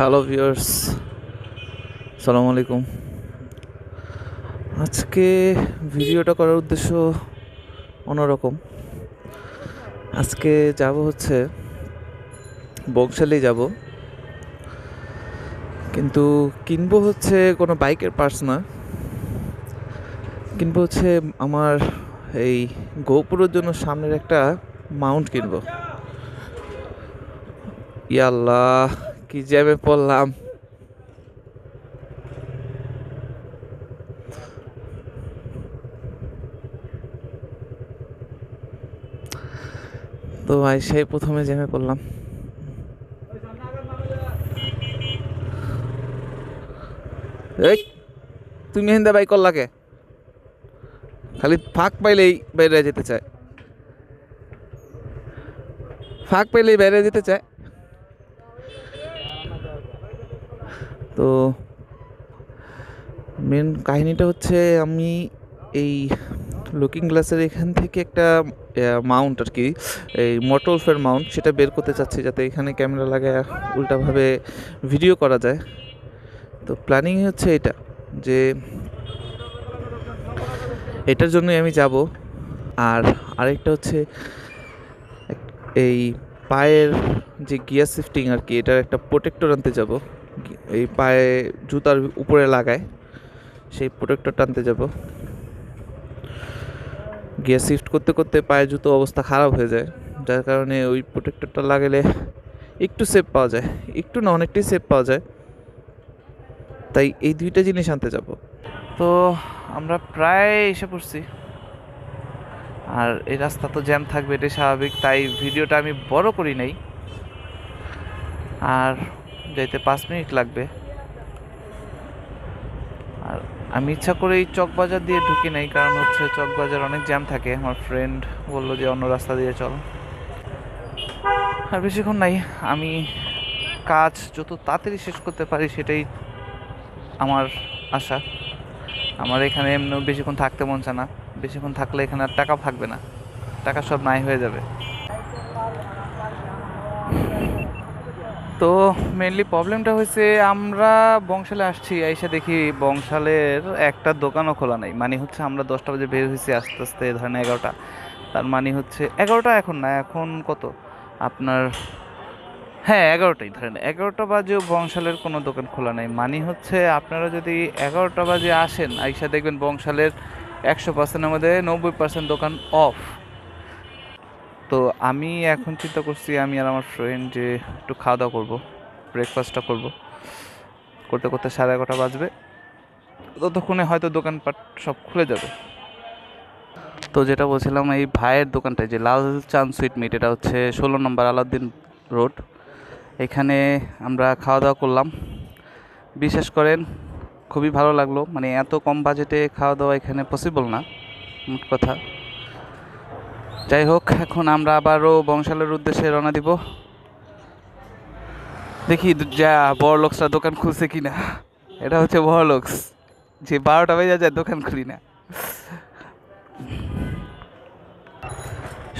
Hello viewers সালামু আলাইকুম। আজকে ভিডিওটা করার উদ্দেশ্য অন্যরকম। আজকে যাব হচ্ছে বংশালে যাব। কিন্তু কিনবো হচ্ছে কোনো বাইকের পার্টস না। কিনবো হচ্ছে আমার এই গোপুরের জন্য সামনের একটা মাউন্ট কিনবো। ইয়াল্লাহ। কি জ্যামে পড়লাম। তো ভাই, সেই প্রথমে জ্যামে পড়লাম। এই, তুমি হিন্দা বাইক করলাকে খালি ফাঁক পাইলেই বাইরে যেতে চায়। ফাঁক পাইলেই বাইরে যেতে চায়। তো মেন কাহিনীটা হচ্ছে আমি এই লুকিং গ্লাসের এখান থেকে একটা মাউন্ট আর কি, এই মটোলফের মাউন্ট সেটা বের করতে চাচ্ছি যাতে এখানে ক্যামেরা লাগায় উল্টাভাবে ভিডিও করা যায়। তো প্ল্যানিং হচ্ছে এটা, যে এটার জন্যই আমি যাব। আর আরেকটা হচ্ছে এই পায়ের যে গিয়ার শিফটিং আর কি, এটার একটা প্রোটেক্টর আনতে যাব। এই পায়ে জুতার উপরে লাগায়, সেই প্রোটেক্টরটা আনতে যাব। গিয়ার শিফট করতে করতে পায়ে জুতো অবস্থা খারাপ হয়ে যায়, যার কারণে ওই প্রোটেক্টরটা লাগালে একটু সেফ পাওয়া যায়। একটু না, অনেকটাই সেফ পাওয়া যায়। তাই এই দুইটা জিনিস আনতে যাব। তো আমরা প্রায় এসে পড়ছি। আর এই রাস্তা তো জ্যাম থাকবে, এটাই স্বাভাবিক। তাই ভিডিওটা আমি বড় করি নাই। আর যাইতে পাঁচ মিনিট লাগবে। আর আমি ইচ্ছা করে এই চকবাজার দিয়ে ঢুকি নাই, কারণ হচ্ছে চকবাজার অনেক জ্যাম থাকে। আমার ফ্রেন্ড বলল যে, অন্য রাস্তা দিয়ে চল। আর বেশিক্ষণ নাই, আমি কাজ যত তাড়াতাড়ি শেষ করতে পারি সেটাই আমার আশা। আমার এখানে এমনি বেশিক্ষণ থাকতে মন চায় না। বেশিক্ষণ থাকলে এখানে আর টাকা থাকবে না। টাকা সব নাই হয়ে যাবে। তো মেনলি প্রবলেমটা হয়েছে, আমরা বংশালে আসছি এসে দেখি বংশালের একটা দোকানও খোলা নাই। মানে হচ্ছে আমরা দশটা বাজে বের হয়েছি আস্তে আস্তে, ধরেন এগারোটা। তার মানে হচ্ছে এগারোটা এখন না, এখন কত? আপনার হ্যাঁ এগারোটাই, ধরেন এগারোটা বাজেও বংশালের কোনো দোকান খোলা নাই। মানে হচ্ছে আপনারা যদি এগারোটা বাজে আসেন, আইসা দেখবেন বংশালের একশো পার্সেন্টের মধ্যে নব্বই পার্সেন্ট দোকান অফ তো আমি এখন চিন্তা করছি, আমি আর আমার ফ্রেন্ড যে একটু খাওয়া দাওয়া করব ব্রেকফাস্টটা করব। করতে করতে সাড়ে এগারোটা বাজবে। ততক্ষণে হয়তো দোকানপাট সব খুলে যাবে। তো যেটা বলছিলাম, এই ভাইয়ের দোকানটায় যে লাল চাঁদ সুইট মিট এটা হচ্ছে ষোলো নম্বর আলাউদ্দিন রোড এখানে আমরা খাওয়া দাওয়া করলাম। বিশেষ করেন খুবই ভালো লাগল। মানে এত কম বাজেটে খাওয়া দাওয়া এখানে পসিবল না, মোট কথা। যাই হোক, এখন আমরা আবারও বংশালের উদ্দেশ্যে রওনা দিব। দেখি যা বড় লোকসরা দোকান খুলছে কিনা। এটা হচ্ছে বড় লোকস যে বারোটা বেজে যায়, দোকান খুলি না।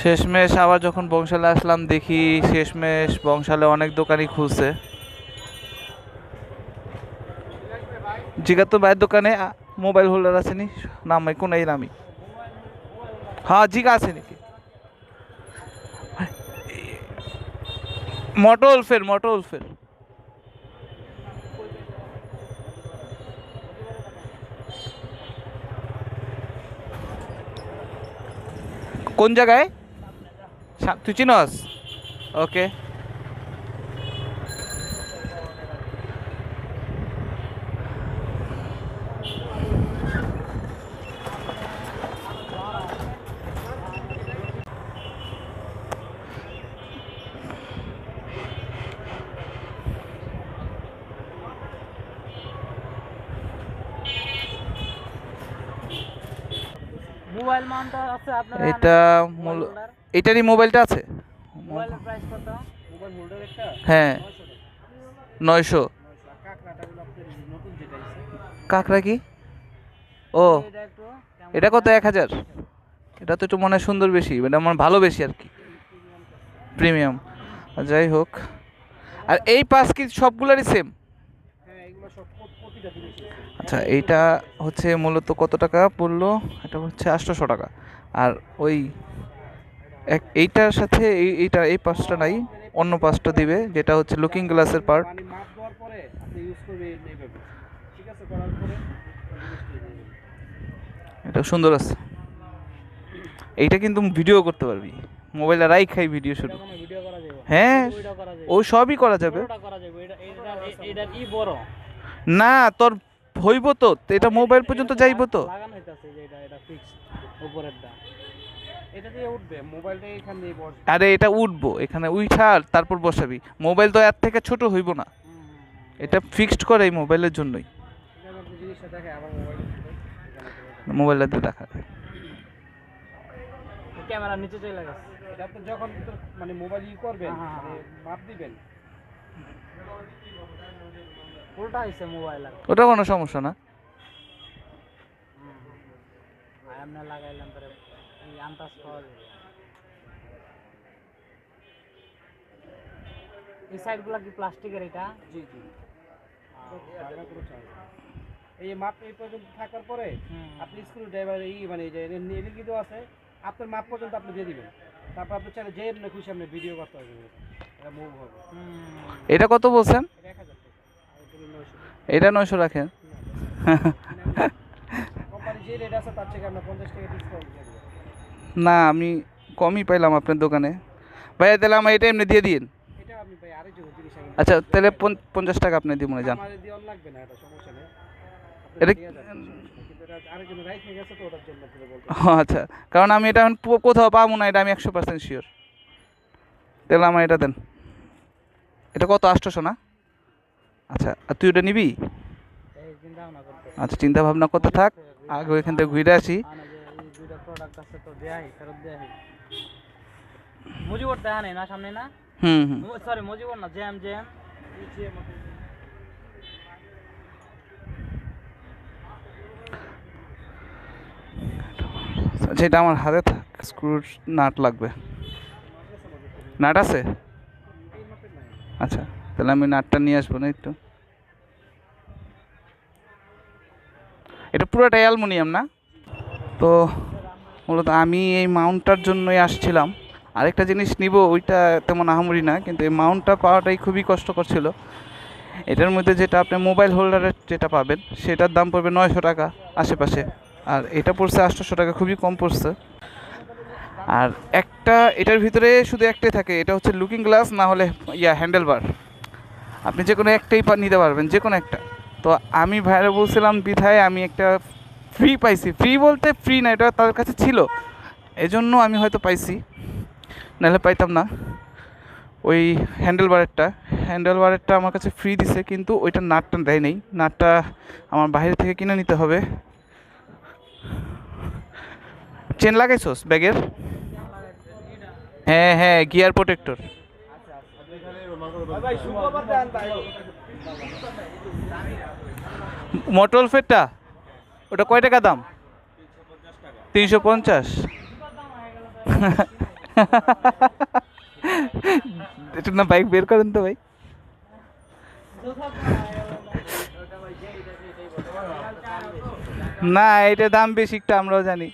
শেষমেশ আবার যখন বংশালে আসলাম, দেখি শেষমেশ বংশালে অনেক দোকানই খুলছে। জিগা তো ভাইয়ের দোকানে মোবাইল হোল্ডার আছে নি? নাম কোন এই নামি হ্যাঁ জিগা আছে নাকি? মোটো ফের মটল ফের কোন জায়গায়? তুই চিনস? ওকে মোবাইল মানটা আছে আপনার এটা মূল এটারই মোবাইলটা আছে? মোবাইলের প্রাইস কত? মোবাইল হোল্ডার একটা? হ্যাঁ। নয়শো। কাকড়াটা গুলো আপনার এই যে নতুন যেটা আছে কাকড়া কি? ও। এটা কত? এক হাজার। এটা তো একটু মনে হয় সুন্দর বেশি এটা মনে ভালো বেশি আর কি। প্রিমিয়াম। যাই হোক। আর এই পাস কি সবগুলারই সেম হ্যাঁ এগুলো সব আচ্ছা এইটা হচ্ছে মূলত কত টাকা পড়ল? এটা হচ্ছে আটশোশো টাকা। আর ওই এক, এইটার সাথে এই, এইটা, এই পাসটা নাই, অন্য পাসটা দিবে, যেটা হচ্ছে লুকিং গ্লাসের পার্ট। এটা সুন্দর আছে। এইটা কিন্তু ভিডিও করতে পারবি। মোবাইলে রাই খাই ভিডিও শুরু হ্যাঁ ও সবই করা যাবে। না তোর হইব তো। এটা মোবাইল পর্যন্ত যাইব তো। লাগানো হইতাছে যে এটা এটা ফিক্স উপরেরটা। এটা দিয়ে উঠবে মোবাইলটা এখান দিয়ে বসবে আরে এটা উঠবো এখানে উঠার তারপর বসাবি। মোবাইল তো এর থেকে ছোট হইব না। এটা ফিক্সড করে এই মোবাইলের জন্যই। আপনি জিনিসটা দেখে ক্যামেরা নিচে চলে গেছে। এটা আপনি যখন মানে মোবাইল ই করবেন মানে মাপ দিবেন। উল্টা হইছে মোবাইল আর। ওটা কোনো সমস্যা না। আমরা লাগাইলাম পরে এই আন্দাজ পাওয়া যাবে। এই সাইডগুলো কি প্লাস্টিকের এটা? জি জি। এই মাপ এই পর্যন্ত থাকার পরে আপনি স্ক্রু ড্রাইভার এই মানে এই যে এনে কিন্তু আছে আপনার মাপ পর্যন্ত আপনি দিয়ে দিবেন। তারপর আপনি চাইলে যে এমনি খুশি আপনি ভিডিও করতে পারবেন। এটা মুভ হবে। এটা কত বলছেন? ডিসকাউন্ট নয়শো দেবো না আমি কমই পাইলাম আপনার দোকানে। ভাইয়া তাহলে আমার এটা এমনি দিয়ে দিন। এটা আচ্ছা তাহলে পঞ্চাশ টাকা আপনি দিব না যান। এটা এটা- এটা এটা আচ্ছা। কারণ আমি এটা কোথাও পাবো না এটা আমি একশো পার্সেন্ট শিওর তাহলে আমার এটা দেন। এটা কত আটশোশো না? আচ্ছা আর তুই ওটা নিবি? আচ্ছা চিন্তা ভাবনা করতে থাক আগে ওইখান থেকে ঘুরে আসি। আনা দুইটা প্রোডাক্ট আছে তো দেয়াই ফেরত দেয়াই। মুজিবর দেখা নেই না সামনে না? হুম হুম। সরি মুজিবর না জ্যাম জ্যাম। আচ্ছা আমার হাতে থাক স্ক্রুর নাট লাগবে। নাট আছে? আচ্ছা। তাহলে আমি নাটটা নিয়ে আসব না একটু এটা পুরোটাই অ্যালমোনিয়াম না? তো মূলত আমি এই মাউন্টটার জন্যই আসছিলাম। আরেকটা জিনিস নিব, ওইটা তেমন আহামরি না, কিন্তু এই মাউন্টটা পাওয়াটাই খুবই কষ্টকর ছিল। এটার মধ্যে যেটা আপনি মোবাইল হোল্ডারের যেটা পাবেন, সেটার দাম পড়বে নয়শো টাকা আশেপাশে। আর এটা পড়ছে আটশোশো টাকা, খুবই কম পড়ছে। আর একটা, এটার ভিতরে শুধু একটাই থাকে, এটা হচ্ছে লুকিং গ্লাস না হলে, ইয়া হ্যান্ডেল বার আপনি যে কোনো একটাই নিতে পারবেন, যে কোনো একটা। তো আমি ভাইরা বলছিলাম, বিধায় আমি একটা ফ্রি পাইছি। ফ্রি বলতে ফ্রি না, এটা তাদের কাছে ছিল। এজন্য আমি হয়তো পাইছি। নাহলে পাইতাম না। ওই হ্যান্ডেল বারেরটা। হ্যান্ডেল বারেরটা আমার কাছে ফ্রি দিছে, কিন্তু ওইটা নাটটা দেয় নেই। নাটটা আমার বাইরে থেকে কিনে নিতে হবে। চেন লাগাইছোস ব্যাগের? হ্যাঁ হ্যাঁ গিয়ার প্রোটেক্টর ভাই শুক্রবার দেন ভাই মোটল ফেটটা? ওটা কয় টাকা দাম? তিনশো পঞ্চাশ। একটু না বাইক বের করেন তো ভাই। না এটা দাম বেশি, একটু আমরাও জানি।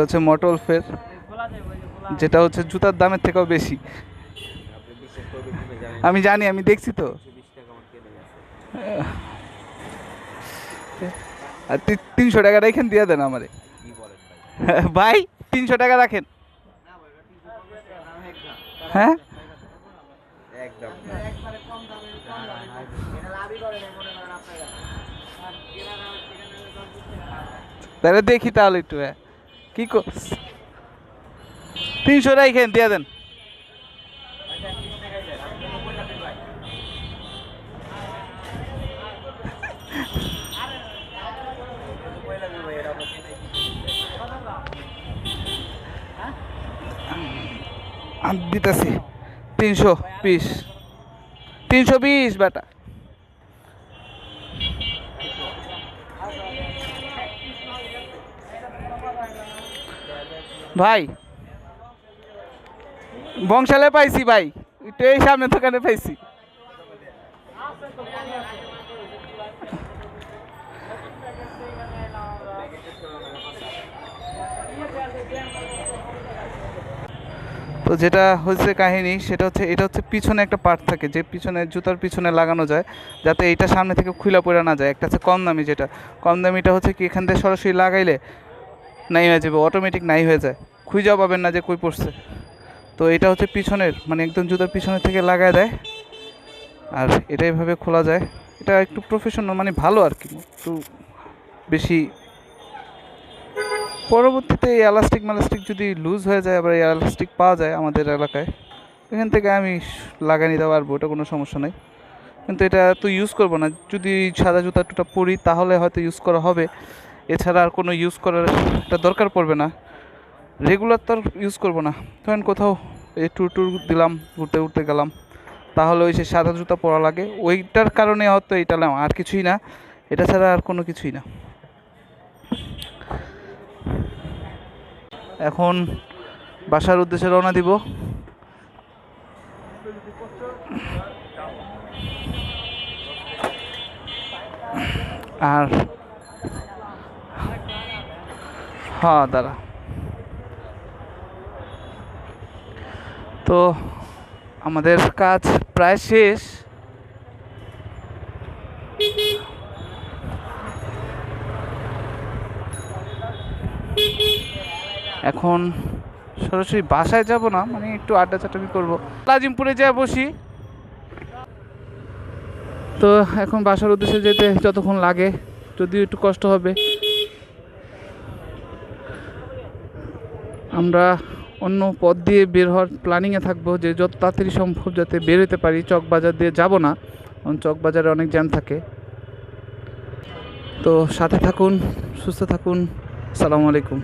এটা হচ্ছে মোটল ফের খোলা যাবে ওই যে খোলা যেটা হচ্ছে জুতার দামের থেকেও বেশি। আমি জানি, আমি দেখছি তো। আর তিনশো টাকা রাখেন, দিয়ে দেন আমারে। ভাই, তিনশো টাকা রাখেন। হ্যাঁ? তাহলে দেখি তাহলে একটু হ্যাঁ। কি করছ তিনশো রাখেন দিয়ে দেন। দিতেছি। তিনশো বিশ। তিনশো বিশ বেটা। ভাই, বংশালে পাইছি ভাই একটু এই সামনে দোকানে পাইছি। তো যেটা হচ্ছে কাহিনী, সেটা হচ্ছে, এটা হচ্ছে পিছনে একটা পার্ট থাকে, যে পিছনে, জুতার পিছনে লাগানো যায়, যাতে এটা সামনে থেকে খুলে পড়ে না যায়। একটা হচ্ছে কম দামি যেটা। কম দামিটা হচ্ছে কি, এখান থেকে সরাসরি লাগাইলে নাই হয়ে যাবে অটোমেটিক নাই হয়ে যায়। খুঁজেও পাবেন না যে কই পড়ছে। তো এটা হচ্ছে পিছনের মানে একদম জুতার পিছনের থেকে লাগায় দেয়। আর এটা এভাবে খোলা যায়। এটা একটু প্রফেশনাল মানে ভালো আর কি, একটু বেশি। পরবর্তীতে এই এলাস্টিক মালাস্টিক যদি লুজ হয়ে যায়, আবার এই এলাস্টিক পাওয়া যায় আমাদের এলাকায়, এখান থেকে আমি লাগাই নিতে পারব, ওটা কোনো সমস্যা নেই। কিন্তু এটা তো ইউজ করব না। যদি সাদা জুতা টুটা পরি, তাহলে হয়তো ইউজ করা হবে। এছাড়া আর কোনো ইউজ করার একটা দরকার পড়বে না। রেগুলার তো ইউজ করব না। ধরেন কোথাও এই ট্যুর ট্যুর দিলাম, ঘুরতে ঘুরতে গেলাম, তাহলে ওই সে সাদা জুতা পরা লাগে, ওইটার কারণে হয়তো এটা আর কিছুই না। এটা ছাড়া আর কোনো কিছুই না। এখন বাসার উদ্দেশ্যে রওনা দিব। আর হ্যাঁ দাঁড়া। তো আমাদের কাজ প্রায় শেষ। এখন সরাসরি বাসায় যাব না মানে একটু আড্ডা চাটামি করব। লাজিমপুরে যা বসি। তো এখন বাসার উদ্দেশ্যে যেতে যতক্ষণ লাগে, যদিও একটু কষ্ট হবে। আমরা অন্য পথ দিয়ে বের হওয়ার প্ল্যানিংয়ে থাকব যে যত তাড়াতাড়ি সম্ভব যাতে বেরোতে পারি চকবাজার দিয়ে যাব না, কারণ চকবাজারে অনেক জ্যাম থাকে। তো সাথে থাকুন, সুস্থ থাকুন আসসালামু আলাইকুম।